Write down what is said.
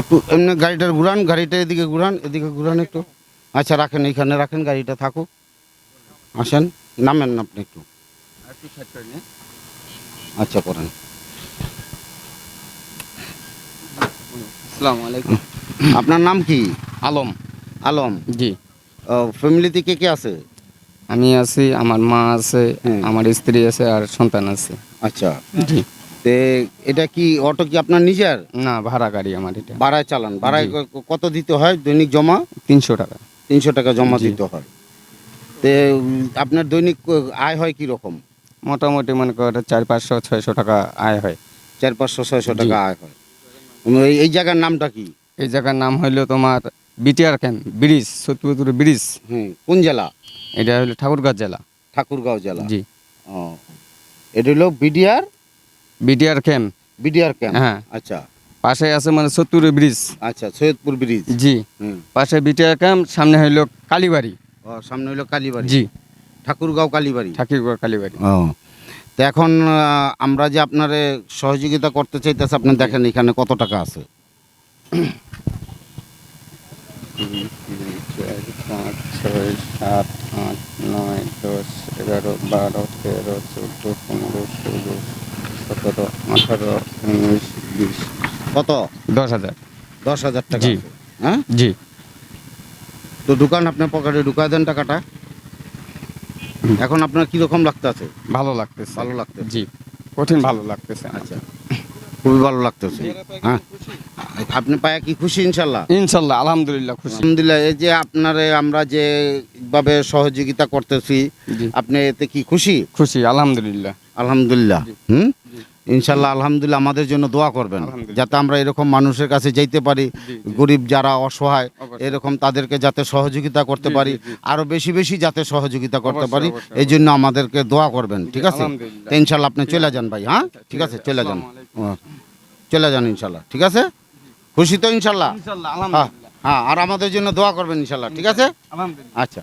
একটু এমনি গাড়িটার ঘুরান গাড়িটা এদিকে ঘুরান এদিকে ঘুরান একটু। আচ্ছা রাখেন এইখানে রাখেন গাড়িটা থাকুক। আসেন নামেন না আপনি একটু। আচ্ছা করেন আপনার নাম কি? আলম। আলম। জি। ফ্যামিলিতে কে কে আছে? আমি আছি আমার মা আছে হুম। আমার স্ত্রী আছে আর সন্তান আছে। আচ্ছা। জি। তে এটা কি অটো কি আপনার নিজের? না ভাড়া গাড়ি আমার এটা। ভাড়ায় চালান। ভাড়ায় কত দিতে হয় দৈনিক জমা? তিনশো টাকা। তিনশো টাকা জমা দিতে হয়। তে আপনার দৈনিক আয় হয় কি রকম মোটামুটি মনে করে চার পাঁচশো ছয়শো টাকা আয় হয়। চার পাঁচশো ছয়শো টাকা আয় হয়। এই- জায়গার নামটা কি? এই জায়গার নাম হইল তোমার BTR camp bridge Satyapur bridge. হুম কোন জেলা? এটা হলো ঠাকুরগাঁ জেলা। ঠাকুরগাঁও জেলা। জি। ও এটা হলো BDR BTR camp. BDR camp? হ্যাঁ। আচ্ছা। পাশে আছে মানে সত্তর ব্রিজ। আচ্ছা সৈয়দপুর ব্রিজ। জি। হুম। পাশে বিটিআর ক্যাম্প সামনে হইল কালীবাড়ি। ও সামনে হলো কালীবাড়ি। জি। ঠাকুরগাঁও কালীবাড়ি। ঠাকুরগাঁও কালীবাড়ি। ও। তো এখন আমরা যে আপনার সহযোগিতা করতে চাইতেছে আপনি দেখেন এখানে কত টাকা আছে। পাঁচ ছয় সাত আট নয় দশ এগারো বারো তেরো চোদ্দ পনেরো ষোলো সতেরো আঠারো উনিশ বিশ। কত? দশ হাজার। দশ হাজার টাকা জি। হ্যাঁ? জি। তো দোকান আপনার পকেটে ঢুকায় দেন টাকাটা। এখন আপনার কীরকম লাগতেছে ভালো লাগতেছে। ভালো লাগতেছে। জি। কঠিন ভালো লাগতেছে আচ্ছা। খুবই ভালো লাগতেছে। হ্যাঁ। আপনি পায়া কি খুশি ইনশাল্লাহ? ইনশাল্লাহ আলহামদুলিল্লাহ খুশি। আলহামদুলিল্লাহ এই যে আপনারে আমরা যে ভাবে সহযোগিতা করতেছি আপনি এতে কি খুশি? খুশি আলহামদুলিল্লাহ। আলহামদুলিল্লাহ। হুম। ইনশাল্লাহ আলহামদুলিল্লাহ আমাদের জন্য দোয়া করবেন যাতে আমরা এরকম মানুষের কাছে যাইতে পারি। গরিব যারা অসহায় এরকম তাদেরকে যাতে সহযোগিতা করতে পারি আরও বেশি বেশি যাতে সহযোগিতা করতে পারি এই জন্য আমাদেরকে দোয়া করবেন ঠিক আছে? তো ইনশাল্লাহ আপনি চলে যান ভাই হ্যাঁ? ঠিক আছে চলে যান। ও, চলে যান ইনশাল্লাহ ঠিক আছে? খুশি তো ইনশাল্লাহ? ইনশাল্লাহ হ্যাঁ হ্যাঁ আর আমাদের জন্য দোয়া করবেন ইনশাল্লাহ ঠিক আছে? আচ্ছা।